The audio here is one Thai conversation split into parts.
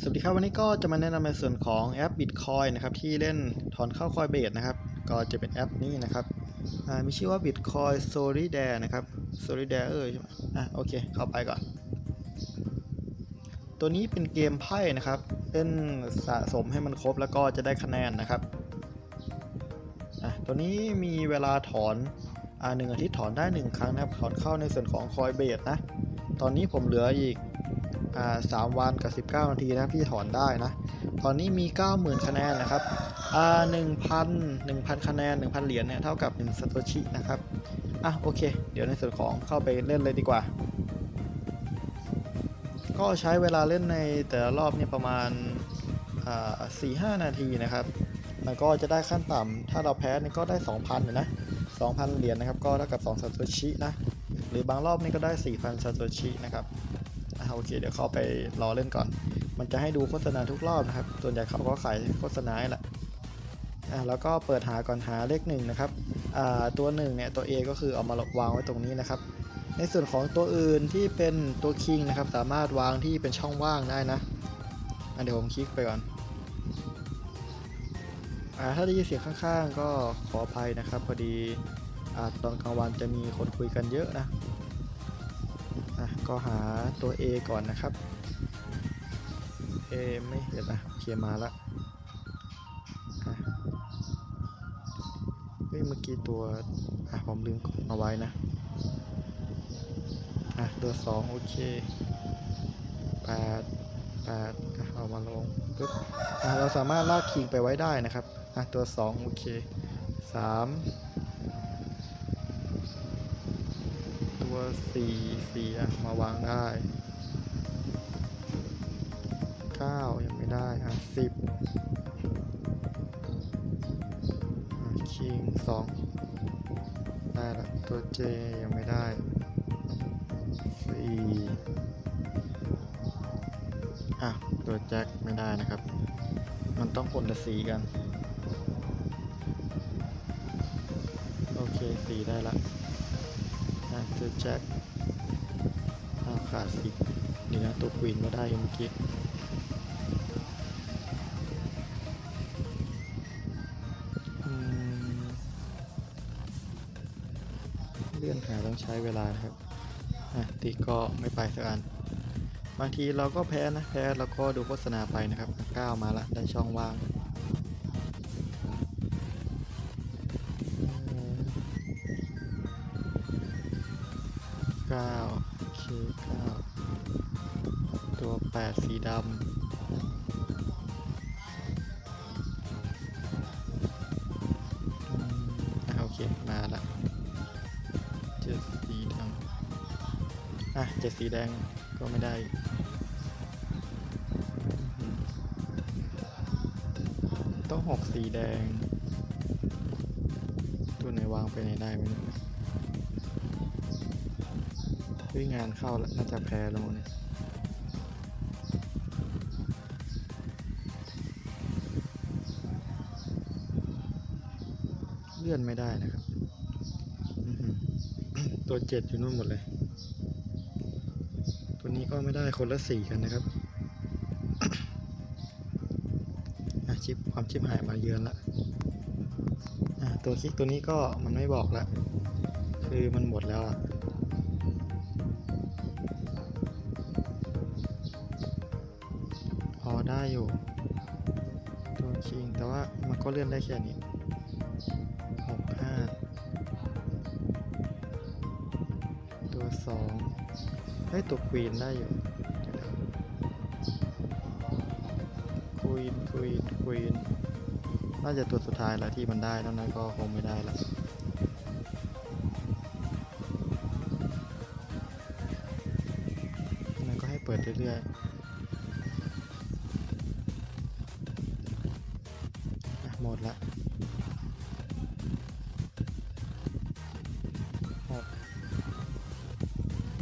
สวัสดีครับวันนี้ก็จะมาแนะนำในส่วนของแอป Bitcoin นะครับที่เล่นถอนเข้า Coinbase นะครับ ก็จะเป็นแอปนี้นะครับมีชื่อว่า Bitcoin Solidar นะครับ Solidar เออใช่ไหมอะโอเค เข้าไปก่อน ตัวนี้เป็นเกมไพ่นะครับเล่นสะสมให้มันครบแล้วก็จะได้คะแนนนะครับอะตัวนี้มีเวลาถอนอ่าหนึ่งอาทิตย์ถอนได้หนึ่งครั้งนะครับถอนเข้าในส่วนของ Coinbase นะตอนนี้ผมเหลืออีก สามวันกับ 19 นาทีนะครับที่ถอนได้นะ ตอนนี้มี 90,000 คะแนนนะครับอ่า1,000 1,000คะแนน1,000เหรียญเนี่ยเท่ากับ1ซาโตชินะครับ อะโอเค เดี๋ยวในส่วนของเข้าไปเล่นเลยดีกว่า ก็ใช้เวลาเล่นในแต่ละรอบเนี่ยประมาณอ่า4-5นาทีนะครับมันก็จะได้ขั้นต่ำถ้าเราแพ้เนี่ยก็ได้ 2,000อยู่นะ 2,000 เหรียญนะครับ ก็เท่ากับ2ซาโตชินะ หรือบางรอบนี่ก็ได้ 4,000ซาโตชินะครับ อะโอเคเดี๋ยวเข้าไปรอเล่นก่อน มันจะให้ดูโฆษณาทุกรอบนะครับ ส่วนใหญ่เขาก็ขายโฆษณาแหละอะแล้วก็เปิดหาก่อนหาเลขหนึ่งนะครับอ่าตัวหนึ่งเนี่ยตัว A ก็คือเอามาวางไว้ตรงนี้นะครับ ในส่วนของตัวอื่นที่เป็นตัวคิงนะครับ สามารถวางที่เป็นช่องว่างได้นะอะเดี๋ยวผมคลิกไปก่อนอ่าถ้าได้ยินเสียงข้างๆ ก็ขออภัยนะครับ พอดีอ่าตอนกลางวันจะมีคนคุยกันเยอะนะ ก็หาตัว A ก่อนนะครับ A ไม่เห็นนะโอเคมาละเฮ้ยเมื่อกี้ตัวอะผมลืมกดเอาไว้นะอะตัว 2 โอเค8 8อะเอามาลงปึ๊บอะเราสามารถลากคิงไปไว้ได้นะครับอะตัว 2 โอเค 3 ตัวสี่สี่อะมาวางได้เก้ายังไม่ได้อะสิบคิงสองได้ละตัวเจยังไม่ได้สี่อะ ตัวแจ็คไม่ได้นะครับ มันต้องคนละสีกัน โอเคสีได้ละ อะเจอแจ็คอ้าวขาดสิบเดี๋ยวนะตัวควีนก็ได้เมื่อกี้เลื่อนหาต้องใช้เวลานะครับติก็ไม่ไปสักอัน บางทีเราก็แพ้นะ แพ้เราก็ดูโฆษณาไปนะครับก้าวมาละได้ช่องว่าง 9 Q9 ตัว 8 สีดำโอเค มาละเจ็ดสีดำอะเจ็ดสีแดงก็ไม่ได้ต้องหกสีแดง ตัวไหนวางไปไหนได้ไหมเนี่ย วิ่งานเข้าแล้วน่าจะแพ้แล้วมั้งเนี่ยเลื่อนไม่ได้นะครับ ตัวเจ็ดอยู่นู่นหมดเลย ตัวนี้ก็ไม่ได้คนละสี่กันนะครับอะชิปความชิปหายมาเยือนละอะตัวคลิกตัวนี้ก็มันไม่บอกละคือมันหมดแล้วอะ อได้อยู่ตัวคิง แต่ว่ามันก็เลื่อนได้แค่นี้หกห้าตัวสองให้ตัวควีนได้อยู่ควีนควีนควีนน่าจะตัวสุดท้ายแล้วที่มันได้นอกนั้นก็คงไม่ได้ละมันก็ให้เปิดเรื่อยๆ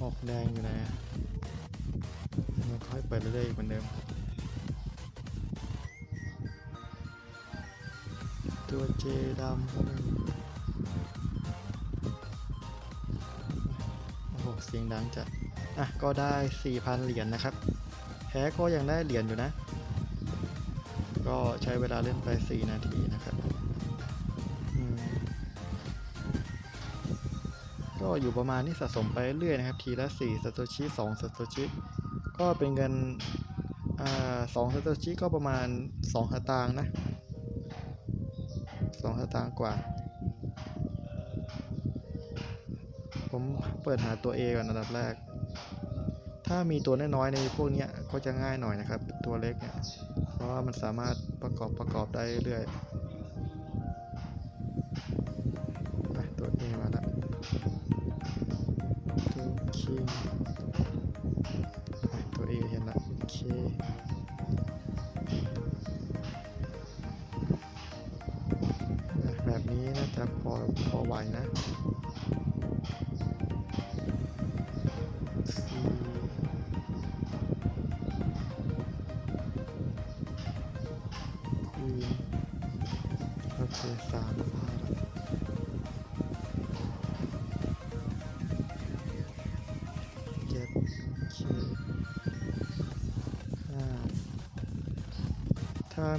หกแดงอยู่นะมันค่อยเปิดเรื่อยๆเหมือนเดิมตัวเจดำก็มีโอ้โห เสียงดังจัด อะ ก็ได้ 4,000 เหรียญนะครับ แพ้ก็ยังได้เหรียญอยู่นะ ก็ใช้เวลาเล่นไป 4 นาทีนะครับ ก็อยู่ประมาณนี้สะสมไปเรื่อยนะครับทีละ4สโตชิ2สโตชิก็เป็นเงินอสองสโตชิก็ประมาณ2สตางค์นะ2สตางค์กว่า ผมเปิดหาตัว A ก่อนอันดับแรก ถ้ามีตัวน้อยๆในพวกนี้ก็จะง่ายหน่อยนะครับ ตัวเล็กเนี่ยเพราะว่ามันสามารถประกอบประกอบได้เรื่อย ตั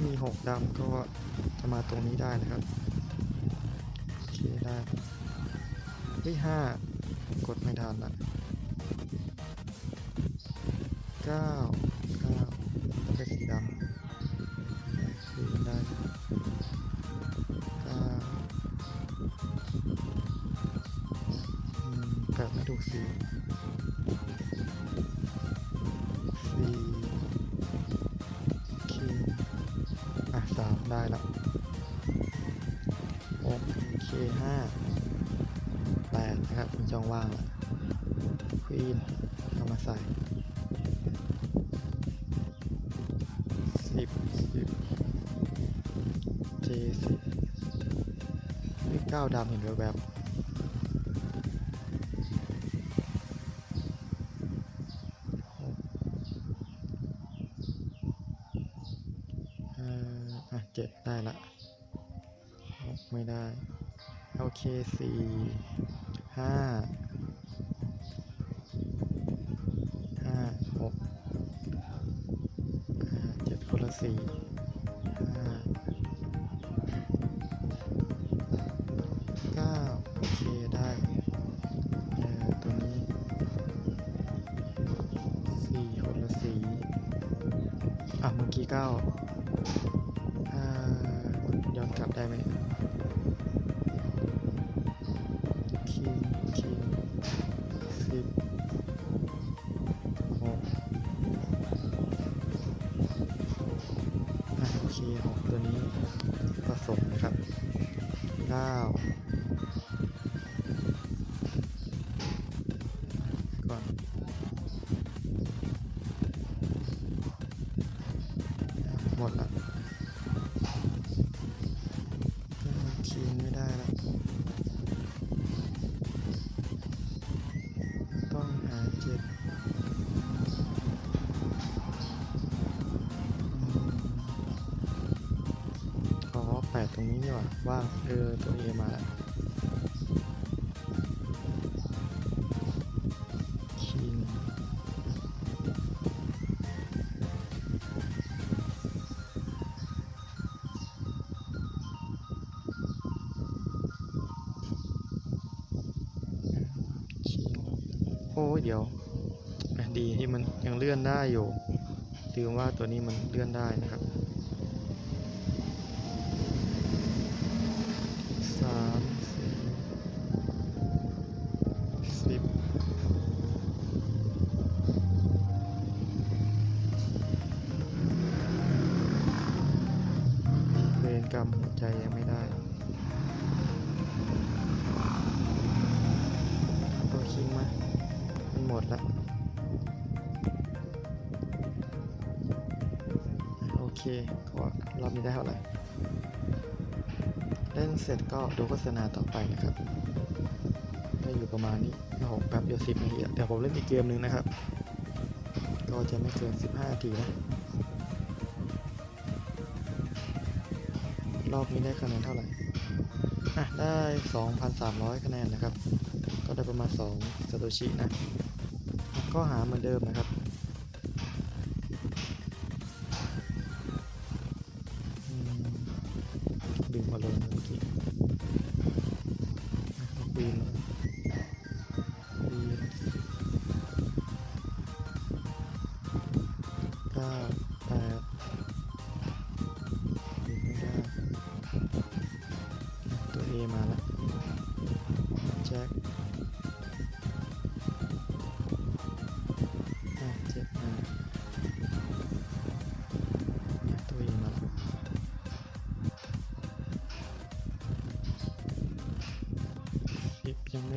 มีหกดำก็จะมาตรงนี้ได้นะครับ โอเคได้เฮ้ยห้ากดไม่ทันละเก้าเก้าเป็นสีดำ ได้แล้วโอเคห้าแปดนะครับมีช่องว่างละควีนเอามาใส่สิบสิบเจสิบนี่เก้าดำเห็นแวบๆ ละหกไม่ได้ โอเคสี่ห้าห้าหกห้าเจ็ดคนละสี่ห้าเก้าโอเคได้เออตัวนี้สี่คนละสี่อะเมื่อกี้เก้า กลับได้ไหมคิงคิงสิบหกโอเคหกตัวนี้ผสมนะครับเก้า เจ็ดอืมอ๋อแปดตรงนี้นี่หว่าว่างเออตัวเอมาแล้ว อ้เดี๋ยวดีที่มันยังเลื่อนได้อยู่ลืมว่าตัวนี้มันเลื่อนได้นะครับสามสิบเวรกรรมหัวใจยังไม่ได้ มันหมดละโอเคก็รอบนี้ได้เท่าไหร่เล่นเสร็จก็ดูโฆษณาต่อไปนะครับก็อยู่ประมาณนี้โอ้โหแป๊บเดียวสิบนาทีอะเดี๋ยวผมเล่นอีกเกมหนึ่งนะครับ ก็จะไม่เกิน15นาทีนะรอบนี้ได้คะแนนเท่าไหร่อะได้ 2,300 คะแนนนะครับ ก็ได้ประมาณ2ซาโตชินะ ข้อหาเหมือนเดิมนะครับดึงมาลงเมื่อกี้ควีน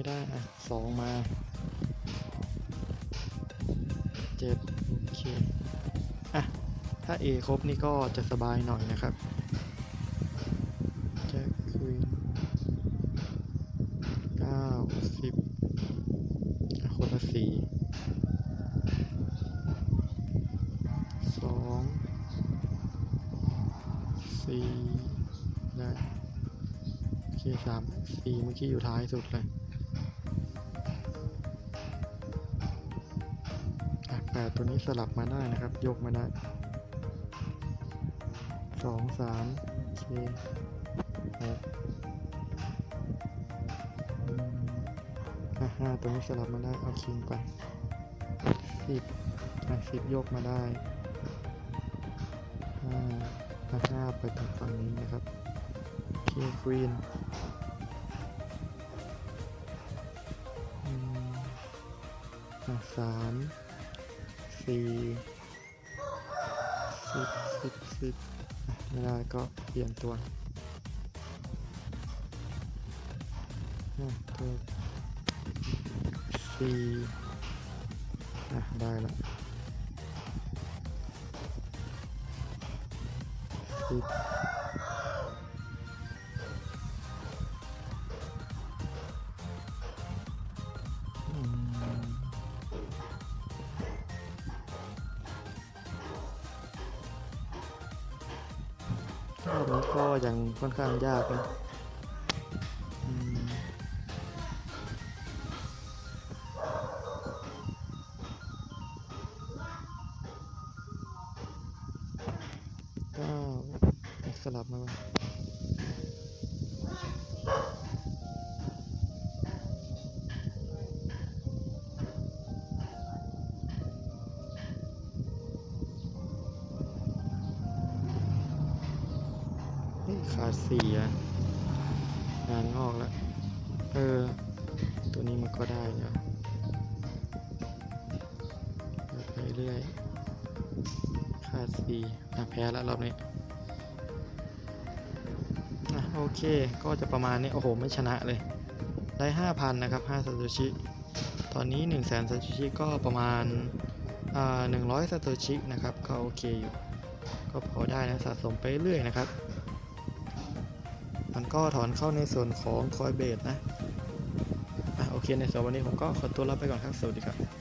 ไม่ได้ อะสองมาเจ็ดโอเค อะ ถ้า A ครบนี่ก็จะสบายหน่อยนะครับแจ็คควีนเก้าสิบอะคนละสี่สองสี่ได้โอเคสามสี่เมื่อกี้อยู่ท้ายสุดเลย แปดตัวนี้สลับมาได้นะครับ ยกมาได้สองสามเคหกห้าตัวนี้สลับมาได้เอาคิงไปสิบอะสิบยกมาได้ห้าห้าไปตรงฝั่งนี้นะครับโอเคควีนอืมอะสาม สี่สิบสิบสิบไม่ได้ก็เปลี่ยนตัวตัวสี่อะได้ละสิบ อบนี้ก็ยังค่อนข้างยากนะ เฮ้ยขาสีงานงอกแล้ว เออ ตัวนี้มันก็ได้นะไปเรื่อยขาดสี่อะแพ้แล้วรอบนี้อะโอเค ก็จะประมาณนี้ โอ้โห ไม่ชนะเลย ได้ห้าพันนะครับห้าซาโตชิ ตอนนี้หนึ่งแสนซาโตชิก็ประมาณอ่าหนึ่งร้อยซาโตชินะครับ ก็โอเคอยู่ ก็พอได้นะ สะสมไปเรื่อยนะครับ ก็ถอนเข้าในส่วนของคอยเบสนะอะโอเคในส่วนวันนี้ผมก็ขอตัวลาไปก่อนครับ สวัสดีครับ